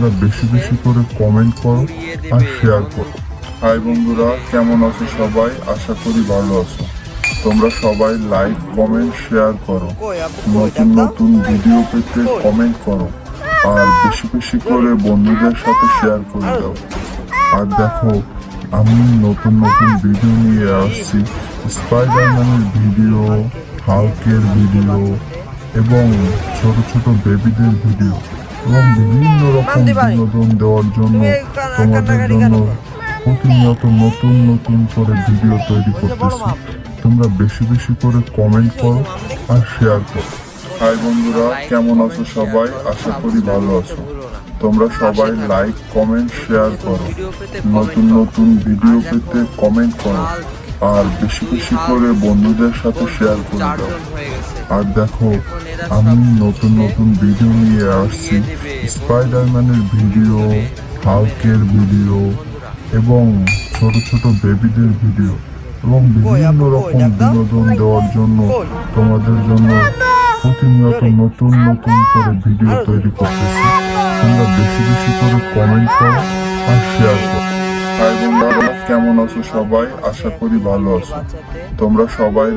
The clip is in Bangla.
তোমরা বেশি বেশি করে কমেন্ট করো আর শেয়ার করো। হাই বন্ধুরা কেমন আছো সবাই? আশা করি ভালো আছো। তোমরা সবাই লাইক কমেন্ট শেয়ার করো। নতুন নতুন ভিডিও পেতে কমেন্ট করো। আর বেশি বেশি করে বন্ধুদের সাথে শেয়ার করে দাও। আর দেখো আমি নতুন নতুন ভিডিও নিয়ে আসছি। স্পাইডারম্যানের ভিডিও হালকের ভিডিও এবং ছোট ছোট বেবিদের ভিডিও এবং বিভিন্ন রকম বিনোদন দেওয়ার জন্য তোমাদের জন্য? প্রতিনিয়ত নতুন নতুন করে ভিডিও তৈরি করতেছি। তোমরা বেশি বেশি করে কমেন্ট করো আর শেয়ার করো। হাই বন্ধুরা কেমন আছো সবাই? আশা করি ভালো আছো। তোমরা সবাই লাইক কমেন্ট শেয়ার করো। নতুন নতুন ভিডিও পেতে কমেন্ট করো। আর বেশি বেশি করে বন্ধুদের সাথে শেয়ার করে দাও। আর দেখো আমি নতুন নতুন ভিডিও নিয়ে আসছি। স্পাইডারম্যানের ভিডিও হালকের ভিডিও এবং ছোট ছোট বেবিদের ভিডিও এবং বিভিন্ন রকম বিনোদন দেওয়ার জন্য তোমাদের জন্য প্রতিনিয়ত নতুন নতুন করে ভিডিও তৈরি করতেছি। তোমরা বেশি বেশি করে কমেন্ট করো আর শেয়ার করো। কেমন আছো সবাই? আশা করি ভালো আছো। তোমরা সবাই